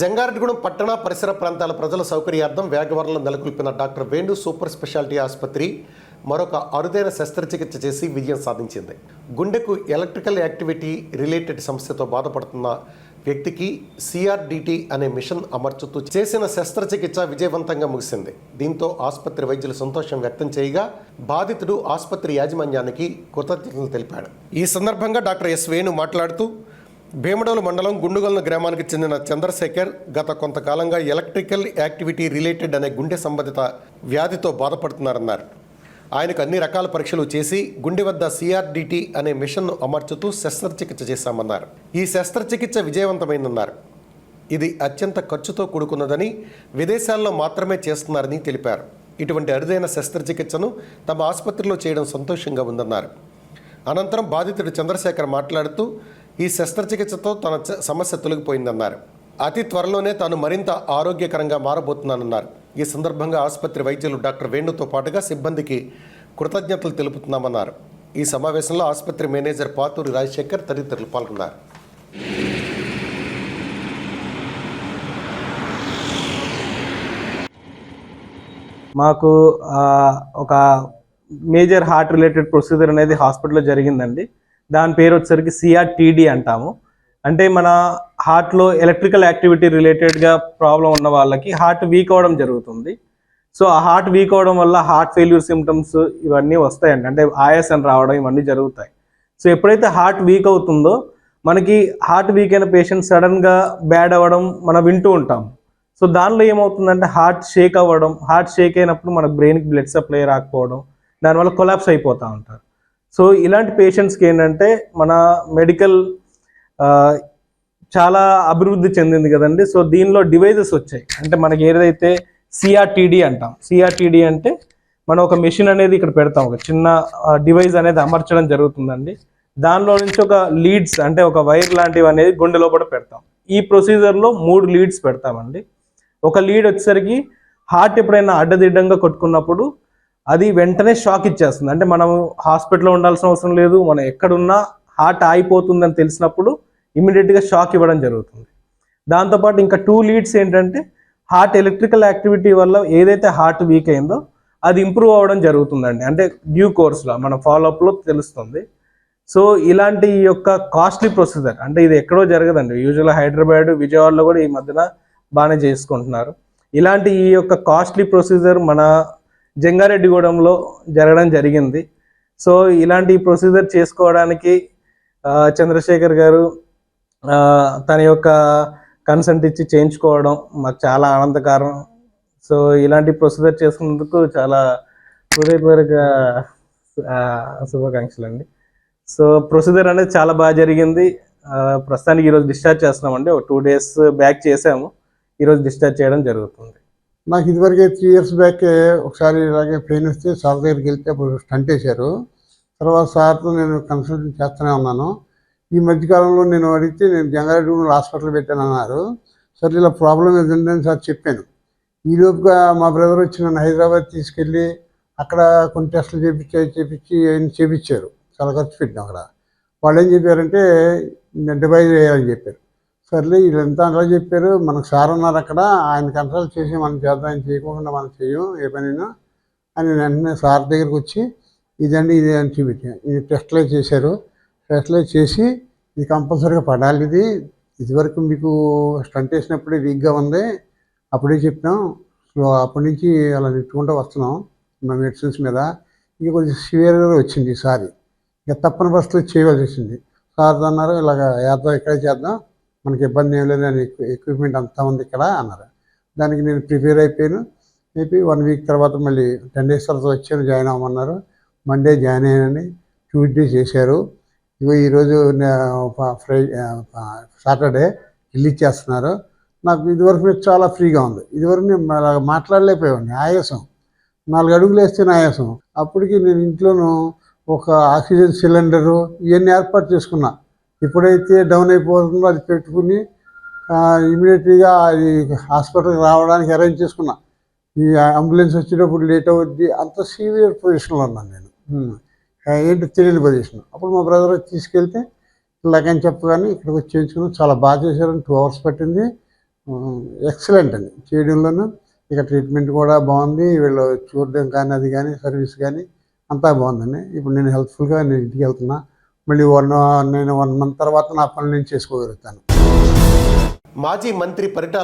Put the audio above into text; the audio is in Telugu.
జంగారెడ్డిగూడెం పట్టణ పరిసర ప్రాంతాల ప్రజల సౌకర్యార్థం వేగవరంలో నెలకొల్పిన డాక్టర్ వేణు సూపర్ స్పెషాలిటీ ఆసుపత్రి మరొక అరుదైన శస్త్రచికిత్స చేసి విజయం సాధించింది. గుండెకు ఎలక్ట్రికల్ యాక్టివిటీ రిలేటెడ్ సమస్యతో బాధపడుతున్న వ్యక్తికి సిఆర్డిటి అనే మిషన్ అమర్చుతూ చేసిన శస్త్రచికిత్స విజయవంతంగా ముగిసింది. దీంతో ఆసుపత్రి వైద్యులు సంతోషం వ్యక్తం చేయగా బాధితుడు ఆసుపత్రి యాజమాన్యానికి కృతజ్ఞతలు తెలిపాడు. ఈ సందర్భంగా డాక్టర్ ఎస్ వేణు మాట్లాడుతూ భీమడోలు మండలం గుండుగొలను గ్రామానికి చెందిన చంద్రశేఖర్ గత కొంతకాలంగా ఎలక్ట్రికల్ యాక్టివిటీ రిలేటెడ్ అనే గుండె సంబంధిత వ్యాధితో బాధపడుతున్నారన్నారు. ఆయనకు అన్ని రకాల పరీక్షలు చేసి గుండె వద్ద సిఆర్డిటి అనే మిషన్ను అమర్చుతూ శస్త్రచికిత్స చేశామన్నారు. ఈ శస్త్రచికిత్స విజయవంతమైందన్నారు. ఇది అత్యంత ఖర్చుతో కూడుకున్నదని విదేశాల్లో మాత్రమే చేస్తున్నారని తెలిపారు. ఇటువంటి అరుదైన శస్త్రచికిత్సను తమ ఆసుపత్రిలో చేయడం సంతోషంగా ఉందన్నారు. అనంతరం బాధితుడు చంద్రశేఖర్ మాట్లాడుతూ ఈ శస్త్రచికిత్సతో తన సమస్య తొలగిపోయిందన్నారు. అతి త్వరలోనే తాను మరింత ఆరోగ్యకరంగా మారబోతున్నానన్నారు. ఈ సందర్భంగా ఆసుపత్రి వైద్యులు డాక్టర్ వేణుతో పాటుగా సిబ్బందికి కృతజ్ఞతలు తెలుపుతున్నామన్నారు. ఈ సమావేశంలో ఆసుపత్రి మేనేజర్ పాతూరి రాజశేఖర్ తదితరులు పాల్గొన్నారు. మాకు ఒక మేజర్ హార్ట్ రిలేటెడ్ ప్రొసీజర్ అనేది హాస్పిటల్లో జరిగిందండి. దాని పేరు వచ్చేసరికి సిఆర్టీడీ అంటాము. అంటే మన హార్ట్లో ఎలక్ట్రికల్ యాక్టివిటీ రిలేటెడ్గా ప్రాబ్లం ఉన్న వాళ్ళకి హార్ట్ వీక్ అవడం జరుగుతుంది. సో ఆ హార్ట్ వీక్ అవ్వడం వల్ల హార్ట్ ఫెయిల్యూర్ సిమ్టమ్స్ ఇవన్నీ వస్తాయండి అంటే ఆయాసం రావడం ఇవన్నీ జరుగుతాయి. సో ఎప్పుడైతే హార్ట్ వీక్ అవుతుందో మనకి హార్ట్ వీక్ అయిన పేషెంట్ సడన్గా బ్యాడ్ అవ్వడం మనం వింటూ ఉంటాం. సో దానిలో ఏమవుతుందంటే హార్ట్ షేక్ అవ్వడం హార్ట్ షేక్ అయినప్పుడు మన బ్రెయిన్కి బ్లడ్ సప్లై రాకపోవడం దానివల్ల కొలాప్స్ అయిపోతూ ఉంటారు. సో ఇలాంటి పేషెంట్స్కి ఏంటంటే మన మెడికల్ చాలా అభివృద్ధి చెందింది కదండి. సో దీనిలో డివైజెస్ వచ్చాయి. అంటే మనకి ఏదైతే సిఆర్టీడీ అంటాం. సిఆర్టీడీ అంటే మనం ఒక మెషిన్ అనేది ఇక్కడ పెడతాం. ఒక చిన్న డివైజ్ అనేది అమర్చడం జరుగుతుందండి. దానిలో నుంచి ఒక లీడ్స్ అంటే ఒక వైర్ లాంటివి అనేది గుండె లోపల పెడతాం. ఈ ప్రొసీజర్లో మూడు లీడ్స్ పెడతామండి. ఒక లీడ్ వచ్చేసరికి హార్ట్ ఎప్పుడైనా అడ్డదిడ్డంగా కొట్టుకున్నప్పుడు అది వెంటనే షాక్ ఇచ్చేస్తుంది. అంటే మనం హాస్పిటల్లో ఉండాల్సిన అవసరం లేదు మనం ఎక్కడున్నా హార్ట్ ఆగిపోతుందని తెలిసినప్పుడు ఇమీడియట్గా షాక్ ఇవ్వడం జరుగుతుంది. దాంతోపాటు ఇంకా టూ లీడ్స్ ఏంటంటే హార్ట్ ఎలక్ట్రికల్ యాక్టివిటీ వల్ల ఏదైతే హార్ట్ వీక్ అయిందో అది ఇంప్రూవ్ అవ్వడం జరుగుతుందండి. అంటే డ్యూ కోర్స్లో మన ఫాలోఅప్లో తెలుస్తుంది. సో ఇలాంటి ఈ యొక్క కాస్ట్లీ ప్రొసీజర్ అంటే ఇది ఎక్కడో జరగదండి. యూజువల్గా హైదరాబాద్ విజయవాడలో కూడా ఈ మధ్యన బాగానే చేసుకుంటున్నారు. ఇలాంటి ఈ యొక్క కాస్ట్లీ ప్రొసీజర్ మన జంగారెడ్డిగూడెంలో జరగడం జరిగింది. సో ఇలాంటి ప్రొసీజర్ చేసుకోవడానికి చంద్రశేఖర్ గారు తన యొక్క కన్సెంట్ ఇచ్చి చేయించుకోవడం మాకు చాలా ఆనందకరం. సో ఇలాంటి ప్రొసీజర్ చేసుకున్నందుకు చాలా హృదయపూర్వక శుభాకాంక్షలు అండి సో ప్రొసీజర్ అనేది చాలా బాగా జరిగింది. ప్రస్తుతానికి ఈరోజు డిశ్చార్జ్ చేస్తున్నామండి. ఒక టూ డేస్ బ్యాక్ చేసాము. ఈరోజు డిశ్చార్జ్ చేయడం జరుగుతుంది. నాకు ఇదివరకే త్రీ ఇయర్స్ బ్యాక్ ఒకసారి ఇలాగే పెయిన్ వస్తే సార్ దగ్గరికి వెళ్తే అప్పుడు స్టంట్ వేశారు. తర్వాత సార్తో నేను కన్సల్ట్ చేస్తూనే ఉన్నాను. ఈ మధ్యకాలంలో నేను అడిగితే నేను జంగారెడ్డి హాస్పిటల్ పెట్టాను అన్నారు. సరే ఇలా ప్రాబ్లం ఏదండి సార్ చెప్పాను. ఈ లోపుగా మా బ్రదర్ వచ్చి నన్ను హైదరాబాద్ తీసుకెళ్ళి అక్కడ కొన్ని టెస్టులు చేపించి చేపించి అవన్నీ చేపించారు. చాలా ఖర్చు పెట్టాం అక్కడ. వాళ్ళు ఏం చెప్పారంటే డివైజ్ చేయాలని చెప్పారు. సర్లే వీళ్ళంతా అలా చెప్పారు? మనకు సార్ ఉన్నారు అక్కడ ఆయన కన్సల్ట్ చేసి మనం చేద్దాం ఆయన చేయకుండా మనం చేయం ఏ పనైనా అని వెంటనే సార్ దగ్గరికి వచ్చి ఇదండి ఇది అని చూపించాను ఇది టెస్ట్లో చేశారు. టెస్ట్లో చేసి ఇది కంపల్సరీగా పడాలి ఇది. ఇదివరకు మీకు స్టంట్ వేసినప్పుడే వీక్గా ఉంది. అప్పుడే చెప్పినాం. సో అప్పటి నుంచి అలా నెట్టుకుంటూ వస్తున్నాం మా మెడిసిన్స్ మీద. ఇక కొంచెం సివియర్గా వచ్చింది ఈసారి ఇక తప్పని పరిస్థితులు చేయవలసి వచ్చింది. సార్ అన్నారు ఇలాగ వేద్దాం ఇక్కడే చేద్దాం. మనకి ఇబ్బంది ఏం లేదు అని ఎక్విప్మెంట్ అంతా ఉంది ఇక్కడ అన్నారు. దానికి నేను ప్రిపేర్ అయిపోయాను. మేపీ వన్ వీక్ తర్వాత మళ్ళీ టెన్ డేస్ తర్వాత వచ్చాను జాయిన్ అవ్వమన్నారు. మండే జాయిన్ అయ్యానని ట్యూస్డే చేశారు. ఇగో ఈరోజు ఫ్రై సాటర్డే రిలీజ్ చేస్తున్నారు నాకు ఇదివరకు చాలా ఫ్రీగా ఉంది. ఇదివరకు నేను అలా మాట్లాడలేకపోయాను ఆయాసం. నాలుగు అడుగులు వేస్తే ఆయాసం. అప్పటికి నేను ఇంట్లోనూ ఒక ఆక్సిజన్ సిలిండరు ఇవన్నీ ఏర్పాటు చేసుకున్నా. ఎప్పుడైతే డౌన్ అయిపోతుందో అది పెట్టుకుని ఇమీడియట్గా అది హాస్పిటల్కి రావడానికి అరేంజ్ చేసుకున్నా. ఈ అంబులెన్స్ వచ్చేటప్పుడు లేట్ అవుద్ది. అంత సీవియర్ పొజిషన్లో ఉన్నాను నేను. ఆ, ఏంటి తెలియని పొజిషన్ అప్పుడు మా బ్రదర్ వచ్చి తీసుకెళ్తే ఇలాగని చెప్పగానే ఇక్కడికి వచ్చి చేయించుకుని చాలా బాగా చేశారని టూ అవర్స్ పట్టింది. ఎక్సలెంట్ అండి. చేయడంలోనూ ఇక ట్రీట్మెంట్ కూడా బాగుంది. వీళ్ళు చూడడం కానీ అది కానీ సర్వీస్ కానీ అంతా బాగుందండి. ఇప్పుడు నేను హెల్ప్ఫుల్గా నేను ఇంటికి వెళ్తున్నా. మళ్ళీ వన్ నేను వన్ మంత్ తర్వాత నా పనులు నేను చేసుకోగలుగుతాను. మాజీ మంత్రి పరిటాల